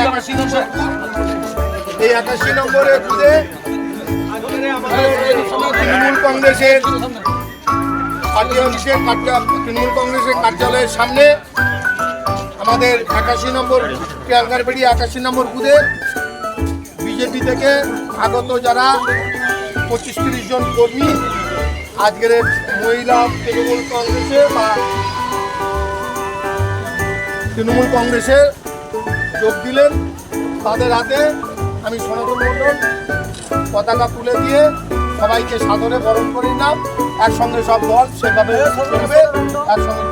একাশি নম্বর এই একাশি তৃণমূল কংগ্রেসের তৃণমূল কংগ্রেসের কার্যালয়ের সামনে আমাদের একাশি নম্বর টাঙ্গারবাড়ি একাশি নম্বর বুথে বিজেপি থেকে আগত যারা পঁচিশ তিরিশ জন কর্মী আজকের মহিলা তৃণমূল কংগ্রেসে বা তৃণমূল কংগ্রেসে যোগ দিলেন। তাদের হাতে আমি সনাতন মণ্ডল পতাকা তুলে দিয়ে সবাইকে সাদরে বরণ করে নিলাম একসঙ্গে সব দল সেভাবে একসঙ্গে